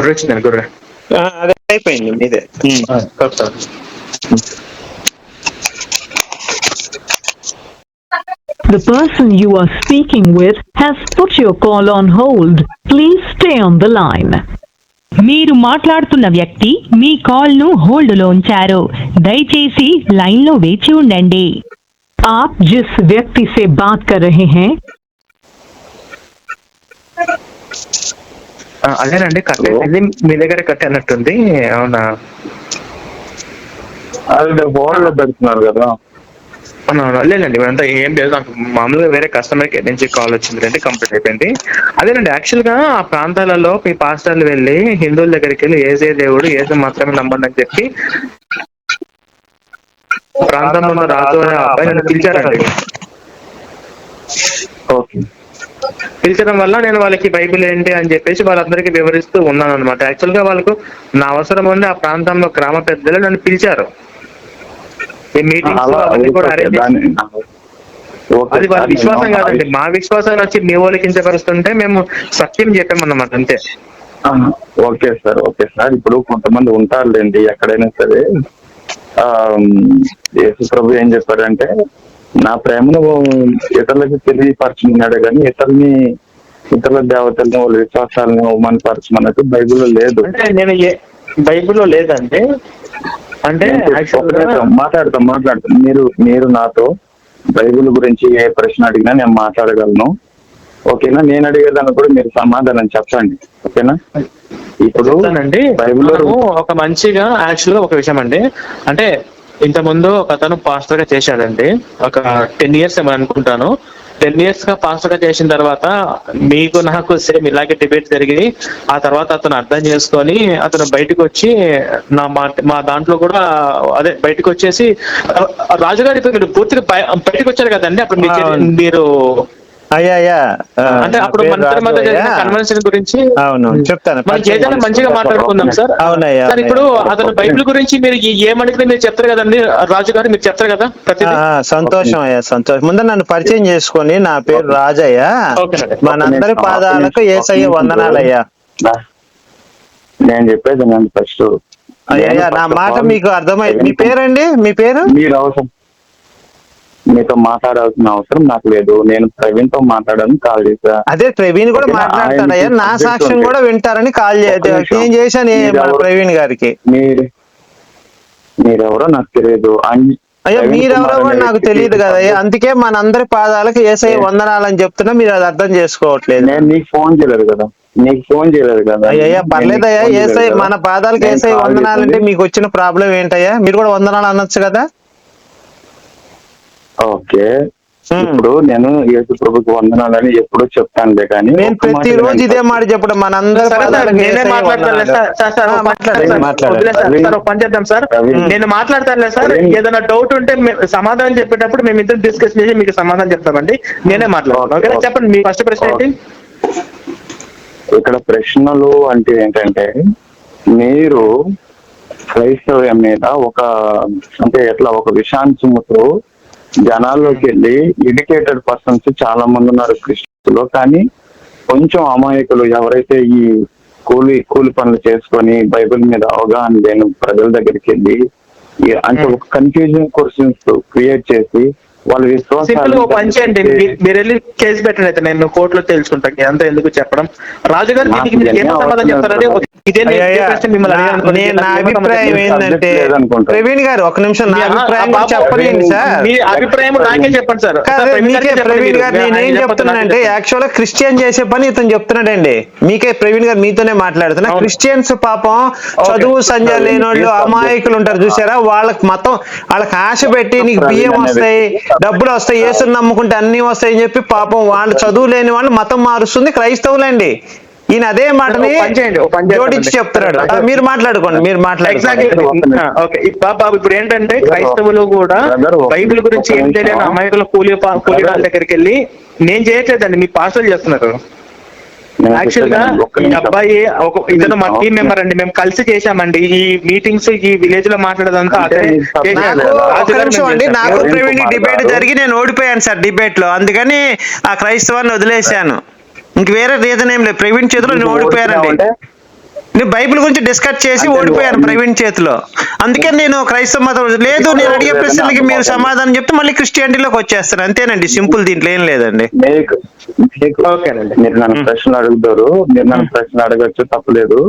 గొర్రె వచ్చిందండి గొర్రె ఆ, అదే అయిపోయింది మీదే ఉమ్. కలుపుతాను The person you are speaking with has put your call on hold. Please stay on the line. మీరు మాట్లాడుతున్న వ్యక్తి మీ కాల్ ను హోల్డ్ లో ఉంచారు దయచేసి లైన్ లో వేచి ఉండండి आप जिस व्यक्ति से बात कर रहे हैं అదేనండి కట్ అయింది మీ దగ్గర కట్ అయినట్టుంది అవునా? అది ఫోన్లో పెడుతున్నారు కదా. అవునవును. లేదండి ఇవంతా ఏం లేదు. నాకు మామూలుగా వేరే కస్టమర్ కేర్ నుంచి కాల్ వచ్చింది అండి కంప్లీట్ అయిపోయింది. అదేనండి యాక్చువల్గా ఆ ప్రాంతాలలో మీ పాస్టర్లు వెళ్ళి హిందువుల దగ్గరికి వెళ్ళి ఏసే దేవుడు ఏసే మాత్రమే నమ్మండి అని చెప్పి ప్రాంతంలో రాజు అనే అబ్బాయి పిలిచారండి. ఓకే. పిలిచడం వల్ల నేను వాళ్ళకి బైబిల్ ఏంటి అని చెప్పేసి వాళ్ళందరికీ వివరిస్తూ ఉన్నాను అనమాట యాక్చువల్గా వాళ్ళకు నా అవసరం ఉంది ఆ ప్రాంతంలో గ్రామ పెద్దలు నన్ను పిలిచారు. ఈ అది వాళ్ళ విశ్వాసం కాదండి. మా విశ్వాసాన్ని వచ్చి మీ వాళ్ళకి కించపరుస్తుంటే మేము సత్యం చెప్పామన్నమాట అంతే. Okay sir okay sir. ఇప్పుడు కొంతమంది ఉంటారులేండి ఎక్కడైనా సరే. ఆ యేసు ప్రభు ఏం చెప్పారంటే నా ప్రేమను ఇతరులకు తెలియపరచుకున్నాడు కానీ ఇతరుని ఇతరుల దేవతల్ని వాళ్ళ విశ్వాసాలను అవమానపరచమన్నట్టు బైబిల్లో లేదు. నేను బైబిల్లో లేదండి. అంటే మాట్లాడతాం మాట్లాడతాం మీరు మీరు నాతో బైబిల్ గురించి ఏ ప్రశ్న అడిగినా నేను మాట్లాడగలను. ఓకేనా? నేను అడిగేదాన్ని కూడా మీరు సమాధానం చెప్పండి. ఓకేనా? ఇప్పుడు బైబిల్లో ఒక మంచిగా యాక్చువల్గా ఒక విషయం అండి అంటే ఇంత ముందు ఒక అతను పాస్టర్గా చేశాడండి. ఒక టెన్ ఇయర్స్ ఏమని అనుకుంటాను. టెన్ ఇయర్స్గా పాస్టర్గా చేసిన తర్వాత మీకు నాకు సేమ్ ఇలాగే డిబేట్ జరిగి ఆ తర్వాత అతను అర్థం చేసుకొని అతను బయటకు వచ్చి నా మా మా దాంట్లో కూడా అదే బయటకు వచ్చేసి రాజుగారి మీరు పూర్తిగా బయ- బయటకు వచ్చారు కదండి? అప్పుడు. మీరు అయ్యా అయ్యా. అంటే అప్పుడు. కన్వెన్షన్ గురించి అవును చెప్తాను. ఏదైనా మంచిగా మాట్లాడుకుందాం సార్. అవునయ్యా, సార్ ఇప్పుడు. అతను బైబిల్ గురించి మీరు ఏమడిగితే మీరు చెప్తారు కదండి రాజు గారు మీరు చెప్తారు కదా సంతోషం అయ్యా సంతోషం. ముందు నన్ను పరిచయం చేసుకొని నా పేరు రాజయ్య. మనందరి పాదాలకు ఏసయ్య వందనాలయ్యా. నేను చెప్పేది ఫస్ట్ అయ్యా నా మాట మీకు అర్థమైంది మీ పేరండి? మీ పేరు? మీరు అవసరం మీతో మాట్లాడాల్సిన అవసరం నాకు లేదు నేను ప్రవీణ్తో మాట్లాడాలని కాల్ చేశా అదే ప్రవీణ్ కూడా? మాట్లాడతాడయ్యా నా సాక్ష్యం. కూడా వింటారని కాల్. నేను చేశాను మన? ప్రవీణ్ గారికి మీరు మీరెవరో నాకు తెలియదు అయ్యా మీరెవరో కూడా నాకు తెలియదు subject- అందుకే మనందరి పాదాలకు ఏసఐ ఏ- వందనాలని చెప్తున్నా మీరు అది అర్థం చేసుకోవట్లేదు నేను నీకు ఫోన్ చేయలేదు కదా నీకు ఫోన్ చేయలేదు కదా అయ్యా పర్లేదయ్యా చేయలేదు ఏసఐ కదా. మన పాదాలకు కాల్ వందనాలంటే. మీకు వచ్చిన ప్రాబ్లం ఏంటయ్యా మీరు కూడా వందనాలు అనొచ్చు కదా ఓకే హ్మ్. ఇప్పుడు నేను యేసు ప్రభుకి వందనాలని ఎప్పుడూ చెప్తానులే కానీ నేను ప్రతిరోజు వినండి ఇదే. మాట చెప్పడం మనందరి సరే సార్ నేనే మాట్లాడతానులే. సార్. ఏదైనా డౌట్ ఉంటే సమాధానం చెప్పేటప్పుడు మేము ఇద్దరు డిస్కస్ చేసి మీకు సమాధానం చెప్తామండి నేనే మాట్లాడతాను. చెప్పండి మీ ఫస్ట్ ప్రశ్న ఏంటి ఇక్కడ ప్రశ్నలు అంటే ఏంటంటే మీరు క్రైస్తవ్యం మీద ఒక అంటే ఎట్లా ఒక విషాన్ని చిమ్ముతూ జనాల్లోకి వెళ్ళి ఎడ్యుకేటెడ్ పర్సన్స్ చాలా మంది ఉన్నారు క్రిస్టియన్స్లో. కానీ కొంచెం అమాయకులు ఎవరైతే ఈ కూలి కూలి పనులు చేసుకొని బైబిల్ మీద అవగాహన లేని ప్రజల దగ్గరికి వెళ్ళి అంటే ఒక కన్ఫ్యూజన్ క్వశ్చన్స్ క్రియేట్ చేసి వాళ్ళ సింపుల్గా ఒక పని చేయండి. విశ్వాసాలు మీ- మీరు వెళ్ళి కేసు పెట్టండి అయితే. నేను కోర్టులో తెలుసుకుంటాను అంత ఎందుకు చెప్పడం? రాజు గారు నాకు దీనికి మీరు సమాధానం చెప్తారంటే. ఇదే మిమ్మల్ని నా- అభిప్రాయం. ఏంటంటే. ప్రవీణ్ గారు ఒక నిమిషం నా అభిప్రాయం చెప్పలేండి సార్. మీ అభిప్రాయం నాకే చెప్పండి సార్. ప్రవీణ్. గారు నేనేం చెప్తున్నానంటే. యాక్చువల్గా క్రిస్టియన్ చేసే పని ఇతను చెప్తున్నాడండి. మీకే ప్రవీణ్ గారు మీతోనే మాట్లాడుతున్నా. క్రిస్టియన్స్ పాపం చదువు సంధ్య లేని వాళ్ళు అమాయకులు ఉంటారు చూసారా? వాళ్ళకి మతం వాళ్ళకి ఆశ పెట్టి నీకు బియ్యం వస్తాయి. డబ్బులు వస్తాయి యేసుని నమ్ముకుంటే అన్ని వస్తాయి అని చెప్పి పాపం వాళ్ళు చదువు లేని వాళ్ళు మతం మారుస్తుంది క్రైస్తవులండి. ఈయన అదే మాటని. జోడించి చెప్తున్నాడు. మీరు మాట్లాడుకోండి మీరు మాట్లాడుకోండి. ఓకే. బాబు ఇప్పుడు ఏంటంటే క్రైస్తవులు కూడా బైబిల్ గురించి ఏం. తెలియని అమాయకుల కూలి కూలి వాళ్ళ దగ్గరికి వెళ్ళి నేను చేయట్లేదండి మీ పాస్టర్లు చేస్తున్నారు. నేను యాక్చువల్గా ఈ. అబ్బాయి ఒక ఇతను మా టీం. మెంబర్ అండి. మేము కలిసి చేశామండి. ఈ మీటింగ్స్ ఈ విలేజ్లో మాట్లాడేదంతా అంటే నీకు ప్రవీణ్ డిబేట్. జరిగి నేను ఓడిపోయాను సార్ డిబేట్లో. అందుకని ఆ క్రైస్తవాన్ని వదిలేశాను. ఇంక వేరే రీజన్ ఏం లేదు. ప్రవీణ్ చేతిలో నేను ఓడిపోయానండి. ఓడిపోయావంటే నేను బైబిల్ గురించి డిస్కస్ చేసి ఓడిపోయాను ప్రవీణ్ చేతిలో. అందుకే నేను క్రైస్తవ మతం లేదు నేను అడిగే ప్రశ్నలకి మీరు సమాధానం చెప్తే మళ్ళీ క్రిస్టియానిటీలోకి వచ్చేస్తాను. అంతేనండి సింపుల్ దీంట్లో ఏం లేదండి. ఓకేనండి. మీరు నన్ను ప్రశ్నలు అడుగుతారు. మీరు నన్ను ప్రశ్న అడగచ్చు తప్పలేదు.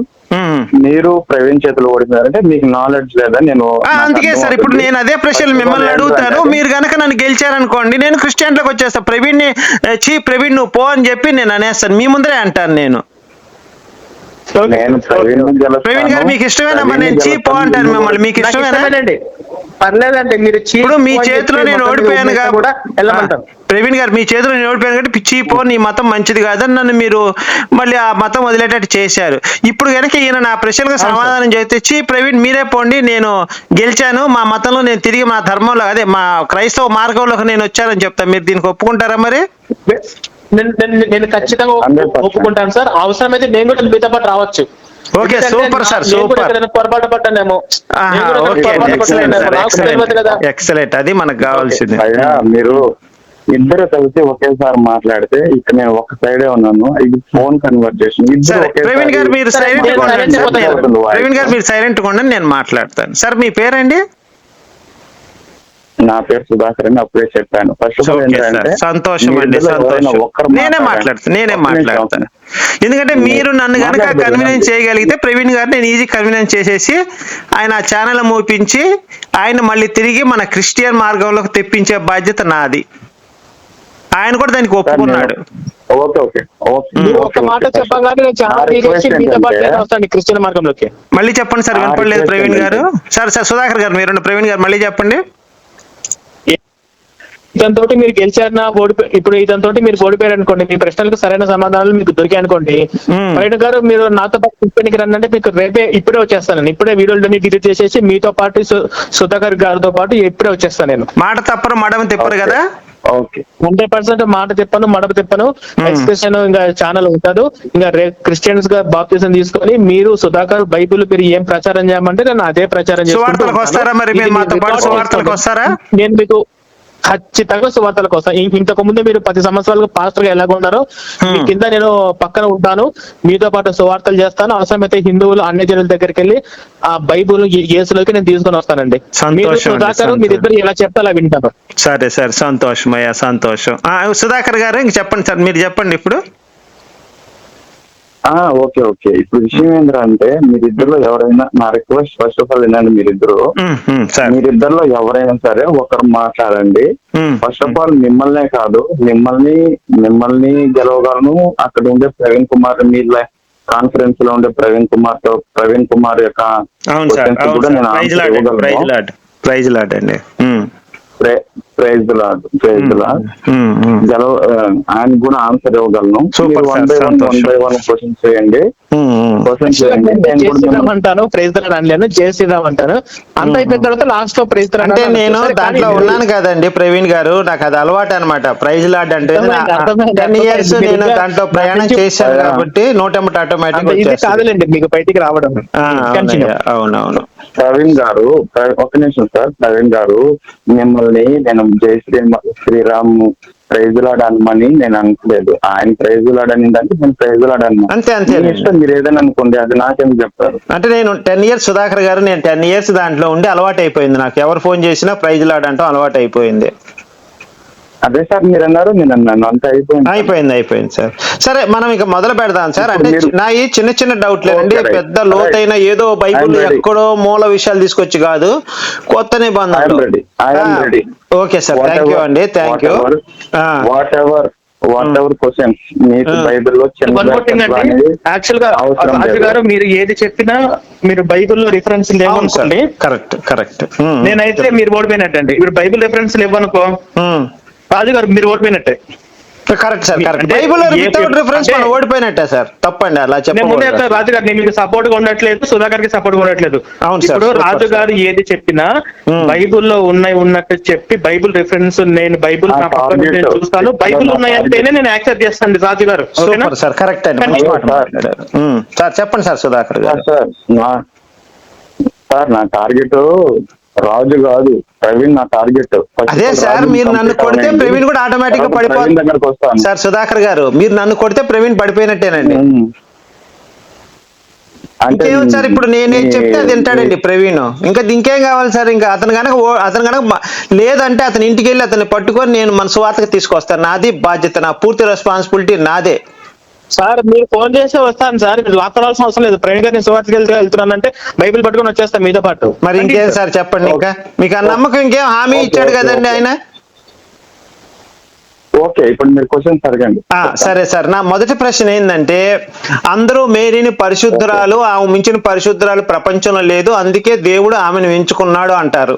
మీరు ప్రవీణ్ చేతులు ఓడిపోయారంటే మీకు నాలెడ్జ్ లేదా నేను అందుకే సార్ ఇప్పుడు. నేను అదే ప్రశ్నలు మిమ్మల్ని అడుగుతాను. మీరు గనక నన్ను గెలిచారనుకోండి నేను క్రిస్టియన్లోకి వచ్చేస్తా. ప్రవీణ్ చీ ప్రవీణ్ నువ్వు పో అని చెప్పి నేను అనేస్తాను. మీ ముందరే అంటాను నేను. ప్రవీణ్ గారు మీకు ఇష్టమేనమ్మా నేను చీ పో అంటాను మిమ్మల్ని. మీకు ఇష్టమేనండి. పర్లేదండి మీరు ఇప్పుడు మీ చేతిలో నేను ఓడిపోయాను కూడా ప్రవీణ్ గారు మీ చేతిలో నేను ఓడిపోయాను కాబట్టి పిచ్చి పో నీ మతం మంచిది కాదని నన్ను మీరు మళ్ళీ ఆ మతం వదిలేటట్టు చేశారు. ఇప్పుడు కనుక ఈయన నా ప్రశ్నలకు సమాధానం చేస్తే చీ ప్రవీణ్ మీరే పోండి నేను గెలిచాను మా మతంలో నేను తిరిగి మా ధర్మంలో అదే మా క్రైస్తవ మార్గంలోకి నేను వచ్చానని చెప్తాను మీరు దీనికి ఒప్పుకుంటారా మరి? నేను నేను- ఖచ్చితంగా ఒప్పు- 100%. ఒప్పుకుంటాను సార్. అవసరమైతే నేను కూడా మీతో పాటు రావచ్చు. Okay, super sir, super. పొరపాటు పడ్డానేమో. ఎక్సలెంట్ అది మనకు కావాల్సింది. అయ్యా మీరు ఇద్దరు కలిసి ఒకేసారి మాట్లాడితే ఇక్కడ నేను ఒక సైడే ఉన్నాను. ఇది ఫోన్ కన్వర్జేషన్ ప్రవీణ్ గారు మీరు సైలెంట్. ప్రవీణ్ గారు మీరు సైలెంట్ ఉండండి నేను మాట్లాడతాను. సార్ మీ పేరండి? నా పేరు సుధాకర్ అని అప్పుడే చెప్పాను. ఫస్ట్ సంతోషం అండి సంతోషం. నేనే. మాట్లాడతాను నేనే. మాట్లాడతాను ఎందుకంటే మీరు నన్ను కనుక కన్వీనియన్స్. చేయగలిగితే ప్రవీణ్ గారు నేను ఈజీ కన్వీనియన్స్ చేసేసి ఆయన ఆ ఛానల్ మూపించి ఆయన మళ్ళీ తిరిగి మన క్రిస్టియన్ మార్గంలోకి తెప్పించే బాధ్యత నాది. ఆయన కూడా దానికి ఒప్పుకున్నాడు. మళ్ళీ చెప్పండి సార్. వినపడలేదు ప్రవీణ్ గారు. సార్ సార్ సుధాకర్ గారు మీరు ప్రవీణ్ గారు మళ్ళీ చెప్పండి. ఇతనితో మీరు గెలిచారన్న ఓడిపోయి ఇప్పుడు ఇతనితో మీరు ఓడిపోయారు అనుకోండి మీ ప్రశ్నలకు సరైన సమాధానాలు మీకు దొరికాయి అనుకోండి. ప్రవీణ్ గారు మీరు నాతో పాటు క్రిస్టియన్కి రండి అంటే మీకు రేపే ఇప్పుడే వచ్చేస్తాను ఇప్పుడే వీడియోలని డిలీట్ చేసేసి మీతో పాటు సుధాకర్ గారితో పాటు ఇప్పుడే వచ్చేస్తాను నేను. మాట తప్పరు మడమ తిప్పరు కదా? హండ్రెడ్ పర్సెంట్ మాట చెప్పాను మడప చెప్పాను ఎక్స్ప్రెషన్ ఇంకా ఛానల్ ఉంటాడు ఇంకా క్రిస్టియన్స్గా బాప్తిజం తీసుకొని మీరు సుధాకర్ బైబిల్ మీరు ఏం ప్రచారం చేయమంటే నేను అదే ప్రచారం. వస్తారా? నేను మీకు ఖచ్చితంగా సువార్తలకు వస్తాను ఇం- ఇంతకు ముందు మీరు పది సంవత్సరాలుగా పాస్టర్గా ఎలాగ ఉన్నారో మీ. కింద నేను పక్కన ఉంటాను. మీతో పాటు సువార్తలు చేస్తాను. అవసరమైతే హిందువులు అన్ని జనుల దగ్గరికి వెళ్ళి ఆ బైబుల్ యేసులోకి నేను తీసుకొని వస్తానండి. సంతోషం మీరు సుధాకర్. మీరిద్దరు ఎలా చెప్తే అలా వింటాను సరే సరే. సంతోషం అయ్యా సంతోషం. ఆ, సుధాకర్ గారు ఇంక చెప్పండి సార్. మీరు చెప్పండి ఇప్పుడు. Okay okay. ఇప్పుడు విషయం ఏంటంటే మీరిద్దరిలో ఎవరైనా నా రిక్వెస్ట్ ఫస్ట్ ఆఫ్ ఆల్ ఏంటంటే మీరిద్దరు. మీరిద్దరిలో ఎవరైనా సరే ఒకరు మాట్లాడండి. ఫస్ట్ ఆఫ్ ఆల్ మిమ్మల్నే కాదు మిమ్మల్ని మిమ్మల్ని గెలవగలను. అక్కడ ఉండే ప్రవీణ్ కుమార్ మీ కాన్ఫరెన్స్లో ఉండే ప్రవీణ్ కుమార్తో ప్రవీణ్ కుమార్ యొక్క కూడా నేను ప్రైజ్ answer లాడ్ ఇవ్వగలను. Praise Lord praise Lord Lord Lord. గెలవ ఆయన కూడా ఆన్సర్ ఇవ్వగలను. One by one one. By one question చేయండి. క్వశ్చన్ చేయండి నేను అంటాను ప్రైజ్ తరాడు అనలేను శ్రీరామ్ అంటాను అంత అయిపోయిన తర్వాత లాస్ట్లో ప్రైజ్ అంటే. నేను దాంట్లో ఉన్నాను కదండి ప్రవీణ్ గారు నాకు అది అలవాటు అనమాట ప్రైజ్ లాడ్ అంటే టెన్ ఇయర్స్. నేను దాంట్లో ప్రయాణం చేశాను. కాబట్టి నోటెమ్మట అంత ఇది ఆటోమేటిక్ కాదులేండి మీకు బయటికి రావడం. అవునవును ప్రవీణ్ గారు ఒక నిమిషం సార్ ప్రవీణ్ గారు మిమ్మల్ని నేను జై శ్రీ శ్రీరామ్ ప్రైజ్ లాడనమని నేను అనుకోలేదు. ఆయన ప్రైజ్ లాడనిందంటే నేను ప్రైజ్ లాడను అంతే, అంతే. ఇష్టం మీరు ఏదైనా అనుకోండి అది నాకేం చెప్తారు అంటే నేను టెన్ ఇయర్స్ సుధాకర్ గారు నేను టెన్ ఇయర్స్ దాంట్లో ఉండి అలవాటు అయిపోయింది నాకు. ఎవరు ఫోన్ చేసినా ప్రైజ్ లాడ్ అంటాం అలవాటు అయిపోయింది అదే సార్ మీరు అన్నారు నేను అన్నాను అంత అయిపోయింది. అయిపోయింది అయిపోయింది సార్. సరే మనం ఇక మొదలు పెడదాం సార్. అంటే నా ఈ చిన్న చిన్న Okay, right. పెద్ద లోతైన ఏదో బైబుల్. ఎక్కడో మూల విషయాలు తీసుకొచ్చి కాదు కొత్త నిబంధనలు. ఓకే సార్ థ్యాంక్ యూ అండి. Thank you whatever whatever questions మీకు. బైబిల్లో మోర్ యాక్చువల్గా అవసరం రాజు. గారు మీరు ఏది చెప్పినా మీరు బైబిల్లో రిఫరెన్స్ లేవనుకోండి కరెక్ట్ కరెక్ట్ నేనైతే మీరు ఓడిపోయినట్టండి. ఇప్పుడు బైబిల్ రిఫరెన్స్ లేవనుకో రాజు గారు మీరు ఓడిపోయినట్టే. Correct sir correct Bible without reference మనం ఓడిపోయినట్టే సార్ తప్పండి అలా చెప్తాను, రాజు గారు నేను మీకు సపోర్ట్గా ఉండట్లేదు సుధాకర్కి సపోర్ట్గా ఉండట్లేదు అవును సార్, రాజు. గారు ఏది చెప్పినా Hmm. బైబిల్లో ఉన్నాయి ఉన్నట్టు చెప్పి బైబిల్ రిఫరెన్స్ నేను బైబిల్ చూస్తాను. బైబిల్ ఉన్నాయంటేనే నేను యాక్సెప్ట్ చేస్తాను రాజు గారు. సూపర్ సార్ కరెక్ట్ అండి. సార్ చెప్పండి సార్ సుధాకర్ గారు. సార్ నా సార్ నా టార్గెట్ రాజు కాదు. ప్రవీణ్ నా టార్గెట్ అదే సార్ మీరు నన్ను కొడితే ప్రవీణ్ కూడా ఆటోమేటిక్గా పడిపోతుంది వస్తాను. సార్ సుధాకర్ గారు మీరు నన్ను కొడితే ప్రవీణ్ పడిపోయినట్టేనండి. అంటే ఇంకేం సార్ ఇప్పుడు నేనేం మీ- చెప్తే అది వింటాడండి ప్రవీణ్. ఇంకా ఇంకేం కావాలి సార్ ఇంకా అతను కనుక అతను కనుక లేదంటే అతని ఇంటికి వెళ్ళి అతన్ని పట్టుకొని నేను మన సువార్తకు తీసుకొస్తాను. నాది బాధ్యత నా పూర్తి రెస్పాన్సిబిలిటీ నాదే. సార్ మీరు ఫోన్ చేస్తే వస్తాను సార్. మీరు లాక్కవలసిన అవసరం లేదు. ప్రవీణ్ గారిని సువార్తకి వెళ్తే వెళ్తున్నానంటే బైబిల్ పట్టుకొని వచ్చేస్తాను మీతో పాటు. మరి ఇంకేం సార్. చెప్పండి ఇంకా? మీకు ఆ నమ్మకం ఇంకేం? హామీ ఇచ్చాడు కదండి. ఆయన? ఓకే ఇప్పుడు మీరు క్వశ్చన్ అడగండి. ఆ, సరే సార్. నా మొదటి ప్రశ్న ఏంటంటే అందరూ మేరీని పరిశుద్ధురాలు ఆమె మించిన పరిశుద్ధురాలు ప్రపంచంలో లేదు అందుకే దేవుడు ఆమెను ఎంచుకున్నాడు అంటారు.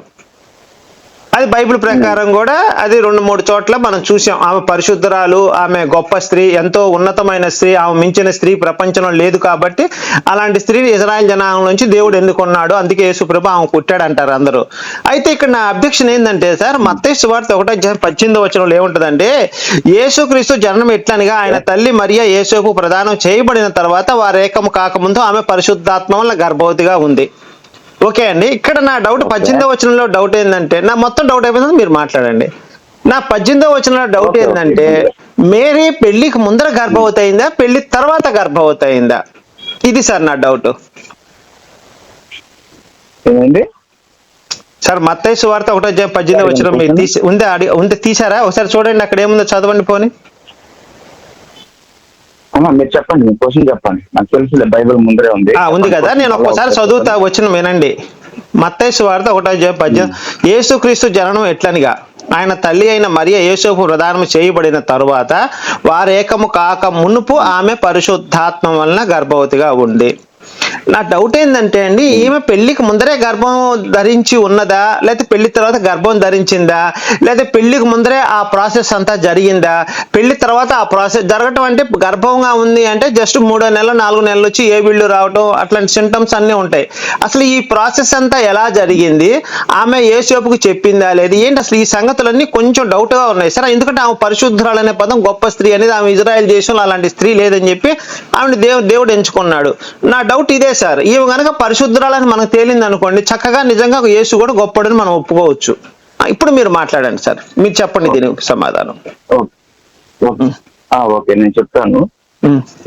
అది బైబిల్ ప్రకారం కూడా అది రెండు మూడు చోట్ల మనం చూసాం. ఆమె పరిశుద్ధరాలు ఆమె గొప్ప స్త్రీ ఎంతో ఉన్నతమైన స్త్రీ ఆమె మించిన స్త్రీ ప్రపంచంలో లేదు కాబట్టి అలాంటి స్త్రీని ఇజ్రాయెల్ జనాంగం నుంచి దేవుడు ఎందుకున్నాడు అందుకే యేసుప్రభు ఆమె పుట్టాడు అంటారు అందరూ. అయితే ఇక్కడ నా అబ్జెక్షన్ ఏంటంటే సార్ మత్తయి సువార్త ఒకటో పద్దెనిమిది వచనంలో ఏముంటుందంటే యేసుక్రీస్తు జననం ఎట్లనిగా ఆయన తల్లి మరియా యేసుకు ప్రదానం చేయబడిన తర్వాత వారు కాకముందు ఆమె పరిశుద్ధాత్మ వల్ల గర్భవతిగా ఉంది. ఓకే అండి. ఇక్కడ నా డౌట్ పద్దెనిమిదో వచనంలో డౌట్ ఏంటంటే నా మొత్తం డౌట్ అయిపోయింది మీరు మాట్లాడండి. నా పద్దెనిమిదో వచనంలో డౌట్. ఏంటంటే మేరీ పెళ్ళికి ముందర గర్భవతి అయిందా పెళ్ళి తర్వాత గర్భవతి అయిందా ఇది సార్ నా డౌట్ ఏమండి? సార్ మత్తయి సువార్త ఒకటో పద్దెనిమిది తీసి ఉందే? ఉంటే తీసారా? ఒకసారి చూడండి అక్కడ ఏముందో చదవండి పోని. మీరు చెప్పండి మీ క్వశ్చన్ చెప్పండి. నాకు తెలుసులే బైబిల్ ముందరే ఉంది. ఉంది కదా. నేను ఒక్కసారి చదువుతా వచ్చిన వినండి. మత్తయి సువార్త ఒకటో పద్యం. యేసుక్రీస్తు జననం ఎట్లనిగా? ఆయన తల్లి అయిన మరియ యేసుకు ప్రదానం చేయబడిన తరువాత వారు ఏకము కాక మునుపు ఆమె పరిశుద్ధాత్మ వలన గర్భవతిగా ఉంది నా డౌట్ ఏంటంటే అండి ఈమె పెళ్ళికి ముందరే గర్భం ధరించి ఉన్నదా? లేకపోతే పెళ్ళి తర్వాత గర్భం ధరించిందా? లేకపోతే పెళ్ళికి ముందరే ఆ ప్రాసెస్ అంతా జరిగిందా? పెళ్ళి తర్వాత ఆ ప్రాసెస్ జరగటం అంటే గర్భంగా ఉంది అంటే జస్ట్ మూడో నెలలు నాలుగు నెలలు వచ్చి ఏ బిళ్ళు రావటం అట్లాంటి సింటమ్స్ అన్నీ ఉంటాయి. అసలు ఈ ప్రాసెస్ అంతా ఎలా జరిగింది? ఆమె ఏ షోపుకి చెప్పిందా లేదు? ఏంటి అసలు ఈ సంగతులన్నీ కొంచెం డౌట్గా ఉన్నాయి. సరే ఎందుకంటే ఆమె పరిశుద్ధురాలు అనే పదం గొప్ప స్త్రీ అనేది ఆమె ఇజ్రాయెల్ దేశంలో అలాంటి స్త్రీ లేదని చెప్పి ఆమెను దేవుడు దేవుడు ఎంచుకున్నాడు. నా డౌట్ ఇదే సార్ ఈమె కనుక పరిశుద్ధురాలని మనకు తేలింది అనుకోండి చక్కగా నిజంగా యేసు కూడా గొప్పడని మనం ఒప్పుకోవచ్చు. ఇప్పుడు మీరు మాట్లాడండి సార్ మీరు చెప్పండి దీనికి సమాధానం. ఓకే. ఓకే. ఆ, ఓకే నేను చెప్తాను.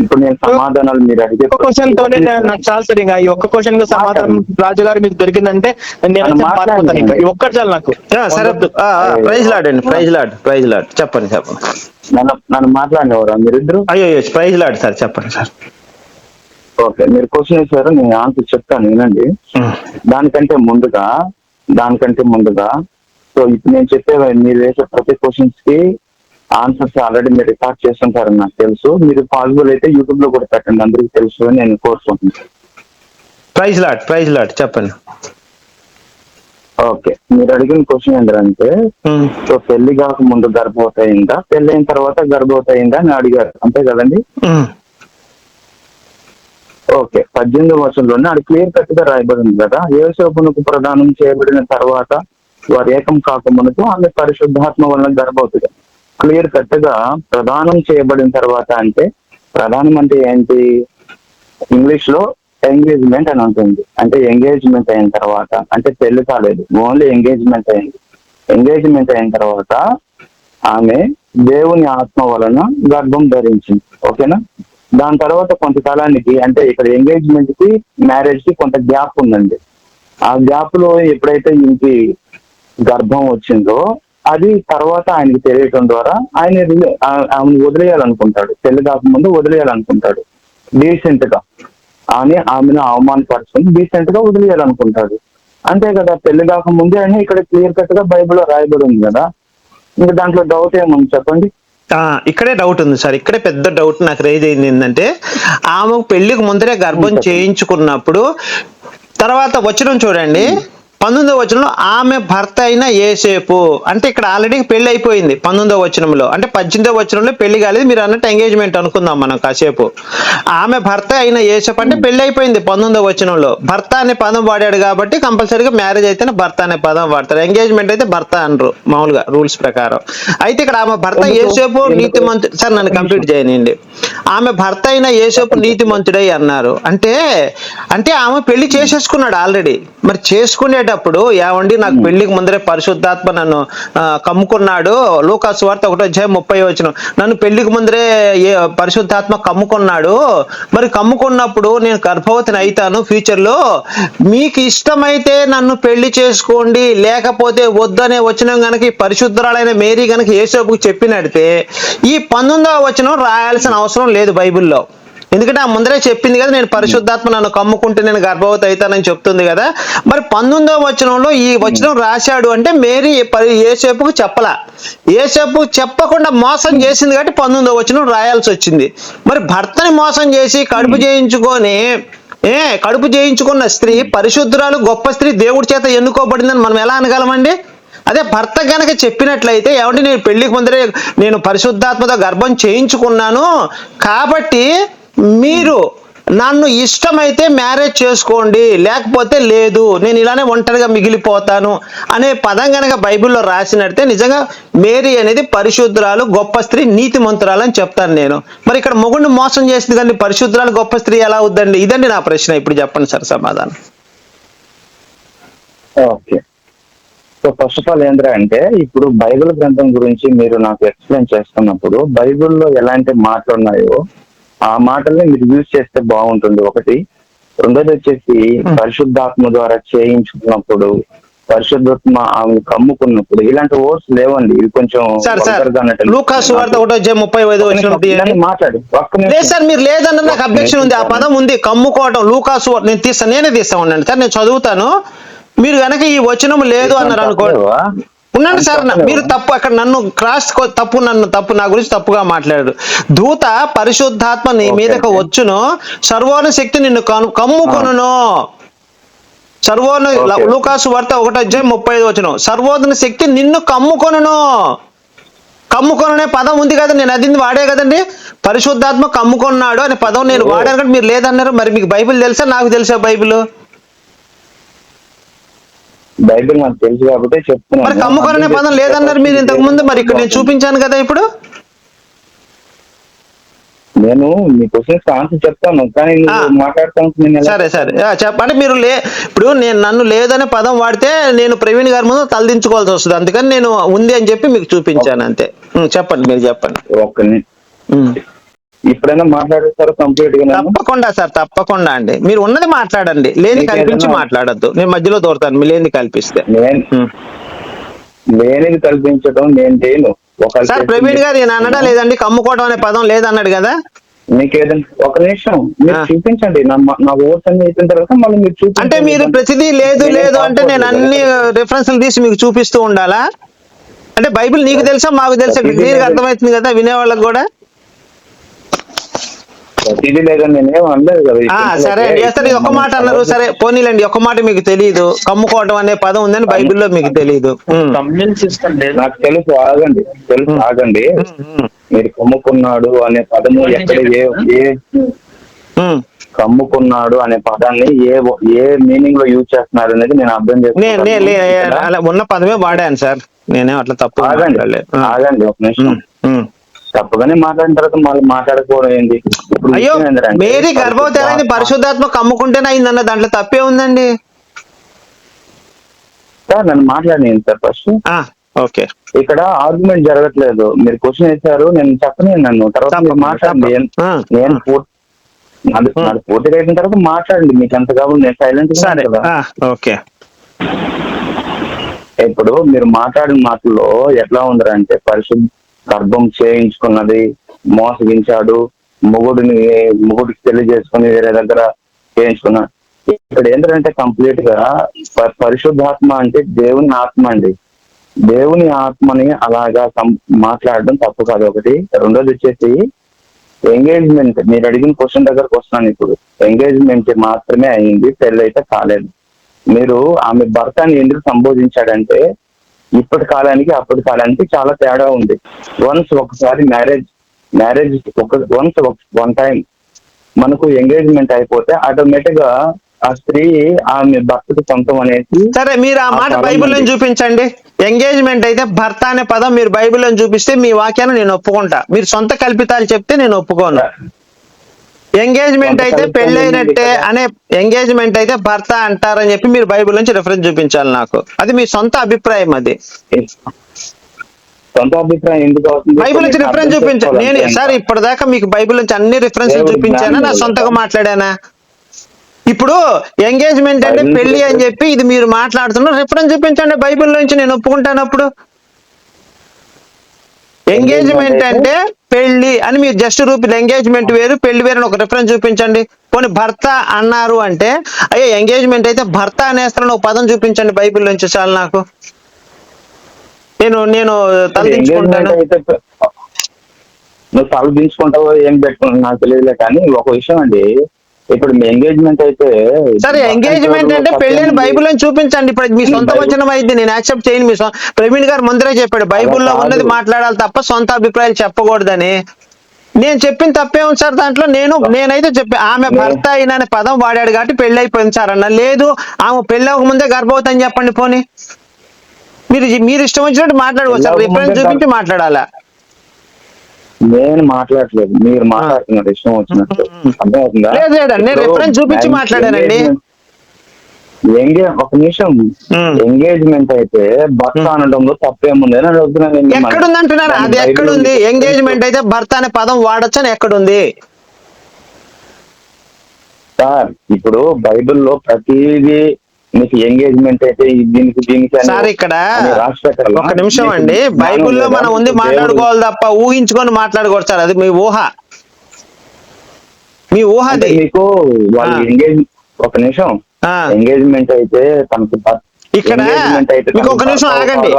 ఇప్పుడు నేను సమాధానాలు మీరు అడిగే ఒక్క క్వశ్చన్ తోనే నాకు చాలా సరే ఇంకా. ఈ ఒక్క క్వశ్చన్కి సమాధానం రాజు గారు మీకు దొరికిందంటే నేను మాట్లాడతాను. ఒక్కటి చాలు నాకు. ఆ, సరే ఆ, ఆ, ప్రైజ్ లాడ్ అండి ప్రైజ్ లాడ్ ప్రైజ్ లాడ్ చెప్పండి చెప్పండి. నన్ను నన్ను మాట్లాడినవరా మీరిద్దరు? అయ్యో అయ్యో, ప్రైజ్ లాడ్ సార్ చెప్పండి సార్ ఓకే మీరు క్వశ్చన్ వేసారు నేను ఆన్సర్ చెప్తాను వినండి. దానికంటే ముందుగా దానికంటే ముందుగా సో ఇప్పుడు నేను చెప్పే మీరు వేసే ప్రతి క్వశ్చన్స్కి ఆన్సర్స్ ఆల్రెడీ మీరు రికార్డ్ చేస్తుంటారని నాకు తెలుసు మీరు పాసిబుల్ అయితే యూట్యూబ్లో కూడా పెట్టండి అందరికీ తెలుసు అని నేను కోరుకుంటున్నాను ప్రైజ్ లాడ్ ప్రైజ్ లాడ్ చెప్పండి ఓకే మీరు అడిగిన క్వశ్చన్ ఏంటంటే. సో పెళ్ళి కాక ముందు గర్భవతి అయిందా పెళ్ళి అయిన తర్వాత గర్భవతి అయిందా అని అడిగారు అంతే కదండి. ఓకే. పద్దెనిమిది వర్షంలోనే అది క్లియర్ కట్గా రాయబడింది కదా. యేసోపునకు ప్రదానం చేయబడిన తర్వాత వారు ఏకం కాకమునకు ఆమె పరిశుద్ధాత్మ వలన గర్భవుతుంది క్లియర్ కట్గా ప్రదానం చేయబడిన తర్వాత అంటే ప్రధానం అంటే ఏంటి? ఇంగ్లీష్లో ఎంగేజ్మెంట్ అని ఉంటుంది. అంటే ఎంగేజ్మెంట్ అయిన తర్వాత అంటే పెళ్ళి కాలేదు. ఓన్లీ ఎంగేజ్మెంట్ అయింది. ఎంగేజ్మెంట్ అయిన తర్వాత ఆమె దేవుని ఆత్మ వలన గర్భం ధరించింది. ఓకేనా? దాని తర్వాత కొంతకాలానికి అంటే ఇక్కడ ఎంగేజ్మెంట్కి మ్యారేజ్కి కొంత గ్యాప్ ఉందండి. ఆ గ్యాప్లో ఎప్పుడైతే ఇంటి గర్భం వచ్చిందో అది తర్వాత ఆయనకి తెలియటం ద్వారా ఆయన ఆమెను వదిలేయాలనుకుంటాడు. పెళ్ళి కాకముందు వదిలేయాలనుకుంటాడు. డీసెంట్గా. ఆమె ఆమెను అవమానపరచుకుని డీసెంట్గా వదిలేయాలనుకుంటాడు. అంతే కదా పెళ్ళి కాకముందే అని ఇక్కడ క్లియర్ కట్గా బైబిల్లో రాయబడి ఉంది కదా. ఇంకా దాంట్లో డౌట్ ఏముంది చెప్పండి? ఇక్కడే డౌట్ ఉంది సార్. ఇక్కడే పెద్ద డౌట్ నాకు రైజ్ అయింది ఏంటంటే ఆమె పెళ్ళికి ముందరే గర్భం చేయించుకున్నప్పుడు తర్వాత వచనం చూడండి. పంతొమ్మిదో వచనంలో ఆమె భర్త అయిన ఏసేపు అంటే ఇక్కడ ఆల్రెడీ పెళ్ళి అయిపోయింది పంతొమ్మిదో వచనంలో. అంటే పద్దెనిమిదో వచనంలో పెళ్ళి కాలేదు మీరు అన్నట్టు ఎంగేజ్మెంట్ అనుకుందాం మనం కాసేపు. ఆమె భర్త అయిన ఏసేపు అంటే పెళ్ళి అయిపోయింది పంతొమ్మిదో వచనంలో. భర్త అనే పదం వాడాడు కాబట్టి కంపల్సరీగా మ్యారేజ్ అయితేనే భర్త అనే పదం వాడతారు. ఎంగేజ్మెంట్ అయితే భర్త అనరు మామూలుగా రూల్స్ ప్రకారం. అయితే ఇక్కడ ఆమె భర్త? ఏసేపు ఎందుకు? నీతిమంతుడు సార్ నన్ను కంప్లీట్ చేయనండి ఆమె భర్త అయిన ఏసేపు నీతిమంతుడై అన్నారు. అంటే అంటే ఆమె పెళ్ళి చేసేసుకున్నాడు ఆల్రెడీ మరి చేసుకునే చెప్పేటప్పుడు ఏమండి నాకు పెళ్ళికి ముందరే పరిశుద్ధాత్మ నన్ను కమ్ముకున్నాడు. లూకాసు వార్త ఒకటో అధ్యాయం ముప్పై వచ్చిన నన్ను పెళ్ళికి ముందరే పరిశుద్ధాత్మ కమ్ముకున్నాడు. మరి కమ్ముకున్నప్పుడు నేను గర్భవతిని అవుతాను ఫ్యూచర్లో మీకు ఇష్టమైతే నన్ను పెళ్ళి చేసుకోండి లేకపోతే వద్దనే వచనం గనక ఈ పరిశుద్ధరాలైన మేరీ గనక యేసోపుకు చెప్పినడితే ఈ పంతొమ్మిదవ వచనం రాయాల్సిన అవసరం లేదు బైబిల్లో. ఎందుకంటే ఆ ముందరే చెప్పింది కదా నేను పరిశుద్ధాత్మ నన్ను కమ్ముకుంటే నేను గర్భవతి అవుతానని చెప్తుంది కదా. మరి పంతొమ్మిదవ వచనంలో ఈ వచనం రాశాడు అంటే మేరీ పరి ఏసేపుకు చెప్పలా. ఏసేపు చెప్పకుండా మోసం చేసింది కాబట్టి పంతొమ్మిదవ వచనం రాయాల్సి వచ్చింది. మరి భర్తని మోసం చేసి కడుపు చేయించుకొని ఏ కడుపు చేయించుకున్న స్త్రీ పరిశుద్ధురాలు గొప్ప స్త్రీ దేవుడి చేత ఎన్నుకోబడిందని మనం ఎలా అనగలమండి? అదే భర్త కనుక చెప్పినట్లయితే ఏమంటే నేను పెళ్ళికి ముందరే నేను పరిశుద్ధాత్మతో గర్భం చేయించుకున్నాను కాబట్టి మీరు నన్ను ఇష్టమైతే మ్యారేజ్ చేసుకోండి లేకపోతే లేదు నేను ఇలానే ఒంటరిగా మిగిలిపోతాను అనే పదం కనుక బైబిల్లో రాసినట్టే నిజంగా మేరీ అనేది పరిశుద్ధురాలు గొప్ప స్త్రీ నీతిమంతురాలు అని చెప్తాను నేను. మరి ఇక్కడ మొగుడిని మోసం చేసింది కానీ పరిశుద్ధురాలు గొప్ప స్త్రీ ఎలా అవుద్దండి? ఇదండి నా ప్రశ్న. ఇప్పుడు చెప్పండి సార్ సమాధానం. Okay. So first of all ఏంద్రా అంటే ఇప్పుడు బైబిల్ గ్రంథం గురించి మీరు నాకు ఎక్స్ప్లెయిన్ చేస్తున్నప్పుడు బైబిల్లో ఎలాంటి మాటలు ఉన్నాయో ఆ మాటల్ని మీరు యూజ్ చేస్తే బాగుంటుంది. ఒకటి రెండోది వచ్చేసి పరిశుద్ధాత్మ ద్వారా చేయించుకున్నప్పుడు పరిశుద్ధాత్మ ఆమె కమ్ముకున్నప్పుడు ఇలాంటి వర్డ్స్ లేవండి. ఇది కొంచెం లూకాసు వార్త ఒకటో ముప్పై ఐదు మాట్లాడు. లేదు సార్ మీరు లేదన్న నాకు అబ్జెక్షన్ ఉంది. ఆ పదం ఉంది. కమ్ముకోవటం లూకాసు నేను తీస్తాను నేనే తీస్తా ఉండండి. సార్ నేను చదువుతాను. మీరు కనుక ఈ వచనం లేదు అన్నారు అనుకోండి. ఉండండి సార్? మీరు తప్పు అక్కడ నన్ను క్రాస్ తప్పు నన్ను తప్పు నా గురించి తప్పుగా మాట్లాడారు దూత పరిశుద్ధాత్మ నీ మీదకు. వచ్చును సర్వోన్న శక్తి నిన్ను కను- కమ్ముకొనును సర్వోన్న ఓకే. లూకాసు వార్త ఒకటో అధ్యాయం ముప్పై ఐదు వచ్చిన సర్వోన్నత శక్తి నిన్ను కమ్ముకొనును కమ్ముకొననే పదం ఉంది కదా నేను అది వాడే కదండి పరిశుద్ధాత్మ కమ్ముకొన్నాడు అనే పదం నేను. వాడాను మీరు లేదన్నారు మరి మీకు బైబిల్ తెలుసా నాకు తెలుసా బైబిల్ బైబిల్ నాకు తెలుసు కాబట్టి చెప్తున్నాను. మరి కమ్ముకొననే పదం లేదన్నారు మీరు ఇంతకు ముందు మరి ఇక్కడ నేను చూపించాను కదా ఇప్పుడు? నేను మీ క్వశ్చన్స్ ఆన్సర్ చెప్తాను కానీ మాట్లాడతాను సరే సరే. చెప్పండి మీరు లే ఇప్పుడు నేను నన్ను లేదనే పదం వాడితే నేను ప్రవీణ్ గారి ముందు తలదించుకోవాల్సి వస్తుంది. అందుకని నేను ఉంది అని చెప్పి మీకు చూపించాను అంతే. చెప్పండి మీరు చెప్పండి. ఉం. ఇప్పుడైనా మాట్లాడేస్తారు కంప్లీట్గా? తప్పకుండా సార్ తప్పకుండా అండి. మీరు ఉన్నది మాట్లాడండి. లేని కల్పించి మాట్లాడద్దు. నేను మధ్యలో దూరతాను మీరు లేని కల్పిస్తే. లేనిది కల్పించడం నేను చేయను. సార్ ప్రవీణ్ గారు ఈయన అన్నడా? లేదండి కమ్ముకోవడం అనే పదం లేదన్నాడు కదా? మీకు ఏదైనా ఒక నిమిషం మీరు. చూపించండి. నా ఓట్స్ అన్ని అయిపోయిన తర్వాత మళ్ళీ మీరు చూపించండి. అంటే మీరు ప్రతిదీ లేదు లేదు అంటే నేను అన్ని. రిఫరెన్స్లు తీసి మీకు చూపిస్తూ ఉండాలా? అంటే బైబిల్ నీకు తెలుసా మాకు తెలుసా? క్లియర్గా. అర్థమవుతుంది కదా వినేవాళ్ళకి కూడా? ప్రతిదీ లేదని నేనేం అనలేదు కదా. ఆ సరే అండి. సరే ఒక్క మాట అన్నారు. సరే పోనీలండి. ఒక్క మాట మీకు తెలియదు కమ్ముకోవడం అనే పదం ఉందని బైబిల్లో మీకు తెలియదు ఉమ్. కమ్యూన్ సిస్టమ్ లేదు. నాకు తెలుసు ఆగండి. తెలుసు ఆగండి. మీరు కమ్ముకున్నాడు అనే పదము ఎక్కడ ఏ. కమ్ముకున్నాడు అనే పదాన్ని ఏ ఏ మీనింగ్లో యూజ్ చేస్తున్నారు అనేది నేను అర్థం నే- నే- లే- చేసుకుంటాను. అలా ఉన్న పదమే వాడాను సార్. నేనేం అట్లా తప్పు ఆగండి. ఆగండి ఒక నిమిషం. తప్పగానే మాట్లాడిన తర్వాత మళ్ళీ మాట్లాడుకోవడం ఏంటి? అయ్యో మేరీ గర్భవతి పరిశుద్ధాత్మ కమ్ముకుంటేనే అయిందన్న దాంట్లో తప్పే ఉందండి. సార్ నన్ను మాట్లాడి సార్ ఫస్ట్? ఓకే. ఇక్కడ ఆర్గ్యుమెంట్ జరగట్లేదు. మీరు క్వశ్చన్ వేశారు నేను చెప్పని నన్ను. తర్వాత మాట్లాడండి. నేను పూర్తి నాది పూర్తిగా అయిన తర్వాత మాట్లాడండి. మీకు ఎంత కావాలి నేను సైలెంట్ సరే. ఓకే. ఇప్పుడు మీరు మాట్లాడిన మాటల్లో ఎట్లా ఉందంటే పరిశుద్ధ గర్భం చేయించుకున్నది మోసగించాడు మొగుడిని మొగుడికి పెళ్ళి చేసుకుని వేరే దగ్గర చేయించుకున్నాడు ఇక్కడ ఏంటంటే కంప్లీట్గా పరిశుద్ధాత్మ అంటే దేవుని ఆత్మ అండి. దేవుని ఆత్మని అలాగా సం- మాట్లాడడం తప్పు కాదు. ఒకటి రెండోది వచ్చేసి ఎంగేజ్మెంట్. మీరు అడిగిన క్వశ్చన్ దగ్గరకు వస్తున్నాను ఇప్పుడు. ఎంగేజ్మెంట్ మాత్రమే అయింది పెళ్ళి అయితే కాలేదు. మీరు ఆమె భర్తని ఎందుకు సంబోధించాడంటే ఇప్పటి కాలానికి అప్పటి కాలానికి చాలా తేడా ఉంది. వన్స్ ఒకసారి మ్యారేజ్ మ్యారేజ్ ఒక వన్స్ వన్ టైం మనకు ఎంగేజ్మెంట్ అయిపోతే ఆటోమేటిక్గా ఆ స్త్రీ ఆమె భర్తకు సొంతం అనేసి సరే మీరు ఆ మాట బైబిల్లో. చూపించండి. ఎంగేజ్మెంట్ అయితే భర్త అనే పదం మీరు బైబిల్లో చూపిస్తే మీ వాక్యాన్ని నేను ఒప్పుకుంటా. మీరు సొంత కల్పితాలు చెప్తే నేను ఒప్పుకోను. ఎంగేజ్మెంట్ అయితే కదా. అనే ఎంగేజ్మెంట్ అయితే భర్త అంటారని చెప్పి మీరు బైబిల్ నుంచి రిఫరెన్స్ చూపించాలి నాకు. అది మీ సొంత అభిప్రాయం అది. సొంత అభిప్రాయం ఎందుకు అవుతుంది బైబిల్ నుంచి రిఫరెన్స్ చూపించాను నేను సార్ ఇప్పటిదాకా మీకు బైబిల్ నుంచి అన్ని రిఫరెన్స్ చూపించానా? నా సొంతగా. మాట్లాడానా? ఇప్పుడు ఎంగేజ్మెంట్ అంటే పెళ్ళి అని చెప్పి ఇది మీరు మాట్లాడుతున్నారు రిఫరెన్స్ చూపించండి బైబిల్ నుంచి నేను ఒప్పుకుంటాను అప్పుడు ఎంగేజ్మెంట్ అంటే పెళ్ళి అని మీరు జస్ట్ రూపీ ఎంగేజ్మెంట్ వేరు పెళ్ళి వేరు అని ఒక రిఫరెన్స్ చూపించండి. పోనీ భర్త అన్నారు అంటే అయ్యో ఎంగేజ్మెంట్ అయితే భర్త అనేస్తారని ఒక పదం చూపించండి బైబిల్ నుంచి చాలు నాకు. నేను నేను తలదించుకుంటాను. నువ్వు తలదించుకుంటావో ఏం పెట్టుకుంటావు నాకు తెలియదులే కానీ ఒక విషయం అండి. ఇప్పుడు మీ ఎంగేజ్మెంట్ అయితే సరే ఎంగేజ్మెంట్ అంటే పెళ్ళి అని బైబిల్ అని చూపించండి. ఇప్పుడు మీ సొంత వచనం అయితే నేను యాక్సెప్ట్ చేయను మీ ప్రవీణ్ గారు ముందరే చెప్పాడు బైబిల్లో. ఉన్నది మాట్లాడాలి తప్ప సొంత అభిప్రాయాలు చెప్పకూడదని. నేను చెప్పిన తప్పే ఉంది సార్ దాంట్లో. నేను నేనైతే చెప్పా ఆమె భర్త అయిన అనే పదం వాడాడు కాబట్టి పెళ్ళి అయిపోయింది సార్ అన్న. లేదు ఆమె పెళ్ళి అవ్వక ముందే గర్భవతి అని చెప్పండి పోనీ. మీరు మీరు ఇష్టం వచ్చినట్టు మాట్లాడుకోవచ్చు రిఫరెన్స్ ముందే చూపించి మాట్లాడాలా? నేను మాట్లాడలేదు మీరు మాట్లాడుతున్నారు ఇష్టం వచ్చినట్టు అర్థమవుతుందా లేదండి. చూపించి మాట్లాడానండి. ఎంగే ఒక నిమిషం. ఎంగేజ్మెంట్ అయితే భర్త అనడంలో తప్పేముంది అని అడుగుతున్నాను నేను మిమ్మల్ని. ఎక్కడుంది అంటున్నారు దాని అది ఎక్కడుంది ఉంది. ఎంగేజ్మెంట్ అయితే భర్త అనే పదం వాడొచ్చు అని ఎక్కడుంది సార్ ఇప్పుడు బైబిల్లో ప్రతిదీ మీకు ఎంగేజ్మెంట్ అయితే దీనికి దీనికి సార్ ఇక్కడ? ఒక నిమిషం అండి బైబిల్లో మనం ఉంది? మాట్లాడుకోవాలి తప్ప ఊహించుకొని మాట్లాడుకోవచ్చు సార్ అది మీ ఊహ మీ ఊహ మీకు వాళ్ళ. ఎంగేజ్ ఒక నిమిషం. ఎంగేజ్మెంట్ అయితే తనకు భర్త- ఇక్కడ మీకు ఒక నిమిషం ఆగండి.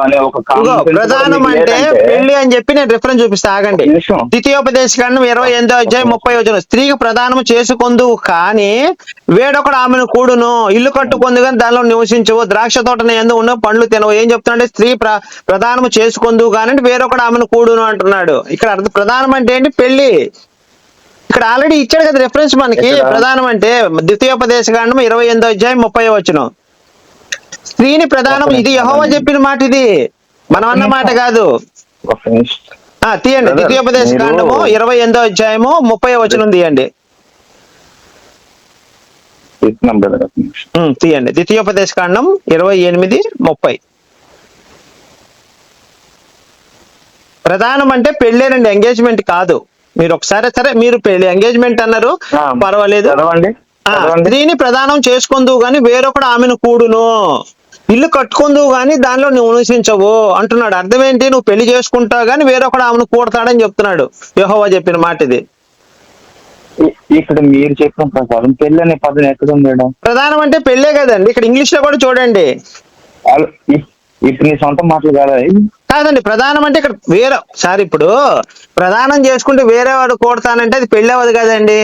ప్రధానం అంటే పెళ్ళి అని చెప్పి నేను రిఫరెన్స్ చూపిస్తా. ఆగండి. ద్వితీయోపదేశ కాండం ఇరవై ఎనిమిదో అధ్యాయం ముప్పై వచ్చిన స్త్రీకి ప్రధానము చేసుకొందు కానీ వేడొకడు ఆమెను కూడును. ఇల్లు కట్టుకుంది కానీ దానిలో నివసించవు. ద్రాక్ష తోటని ఎందు ఉన్న పండ్లు తినవు. ఏం చెప్తున్నాడు? స్త్రీ ప్ర ప్రధానము చేసుకుందు కానీ వేరొకడు ఆమెను కూడును అంటున్నాడు. ఇక్కడ అర్థం ప్రధానం అంటే ఏంటి? పెళ్ళి. ఇక్కడ ఆల్రెడీ ఇచ్చాడు కదా రిఫరెన్స్ మనకి? ప్రధానం అంటే ద్వితీయోపదేశ కాండం ఇరవై ఎనిమిదో అధ్యాయం ముప్పై వచ్చిన స్త్రీని ప్రధానం ఇది యహోవా చెప్పిన మాట ఇది. మనం అన్న మాట కాదు. తీయండి. ద్వితీయోపదేశ కాండము ఇరవై ఎనిమిదో అధ్యాయము ముప్పై వచనం తీయండి. తీయండి. ద్వితీయోపదేశ కాండం ఇరవై ఎనిమిది ముప్పై. ప్రధానం అంటే పెళ్ళేనండి ఎంగేజ్మెంట్ కాదు. మీరు ఒకసారి సరే మీరు పెళ్ళి ఎంగేజ్మెంట్ అన్నారు. పర్వాలేదు. స్త్రీని ప్రదానం చేసుకుందు గాని వేరొకడు ఆమెను కూడును. ఇల్లు కట్టుకుందు గాని దానిలో నువ్వు నివసించవు అంటున్నాడు. అర్థం ఏంటి నువ్వు పెళ్ళి చేసుకుంటావు గాని వేరొకడు ఆమెను కూడతాడని చెప్తున్నాడు యెహోవా చెప్పిన మాట ఇది ఇక్కడ మీరు చెప్పిన ప్రకారం పెళ్ళి అనే పదం ఎక్కడ మేడం? ప్రధానం అంటే పెళ్ళే కదండి. ఇక్కడ ఇంగ్లీష్లో కూడా చూడండి. ఇప్పుడు నీ సొంత మాటలు కాదా? కాదండి ప్రధానం అంటే ఇక్కడ వేరే సార్ ఇప్పుడు ప్రధానం చేసుకుంటే వేరే వాడు కూడతానంటే అది పెళ్ళి అవ్వదు కదండి.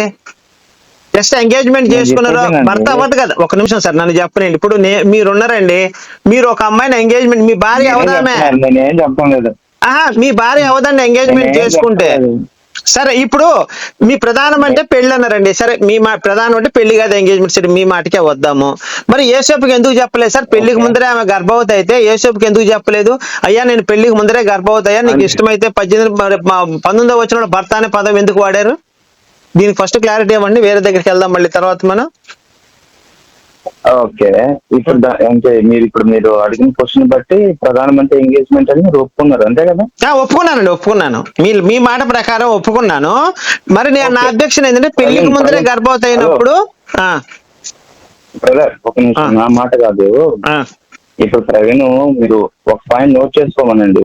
జస్ట్ ఎంగేజ్మెంట్ నేను చేసుకున్నారు. భర్త అవ్వదు కదా. ఒక నిమిషం సార్ నన్ను చెప్పనండి ఇప్పుడు నే మీరు ఉన్నారండి మీరు ఒక అమ్మాయిని ఎంగేజ్మెంట్ మీ భార్య అవదామే మీ భార్య అవదండి ఎంగేజ్మెంట్ చేసుకుంటే. సరే ఇప్పుడు మీ ప్రధానం అంటే పెళ్ళి అన్నారండి. సరే మీ మా ప్రధానం అంటే పెళ్ళి కాదు ఎంగేజ్మెంట్ సరే మీ మాటకే వద్దాము. మరి ఏసేపుకి ఎందుకు చెప్పలేదు సార్? పెళ్ళికి. ముందరే ఆమె గర్భవతి అయితే ఏసేపుకి ఎందుకు చెప్పలేదు? అయ్యా నేను పెళ్ళికి ముందరే గర్భవతి అయ్యా నీకు ఇష్టమైతే పద్దెనిమిది పంతొమ్మిదో వచ్చిన భర్త అనే పదం ఎందుకు వాడారు? దీనికి ఫస్ట్ క్లారిటీ ఇవ్వండి వేరే దగ్గరికి వెళ్దాం మళ్ళీ తర్వాత మనం. ఓకే. ఇప్పుడు అంటే మీరు ఇప్పుడు మీరు అడిగిన క్వశ్చన్ బట్టి ప్రధానమంత్రి ఎంగేజ్మెంట్ అని మీరు ఒప్పుకున్నారు అంతే కదా? ఒప్పుకున్నానండి ఒప్పుకున్నాను. మీ మీ మాట ప్రకారం ఒప్పుకున్నాను. మరి నేను నా. అబ్జెక్షన్ ఏంటంటే పెళ్ళికి ముందరే. గర్భవతి అయినప్పుడు బ్రదర్ ఒక నిమిషం. నా మాట కాదు. ఇప్పుడు ప్రవీణ్ మీరు ఒక పాయింట్ నోట్ చేసుకోమనండి.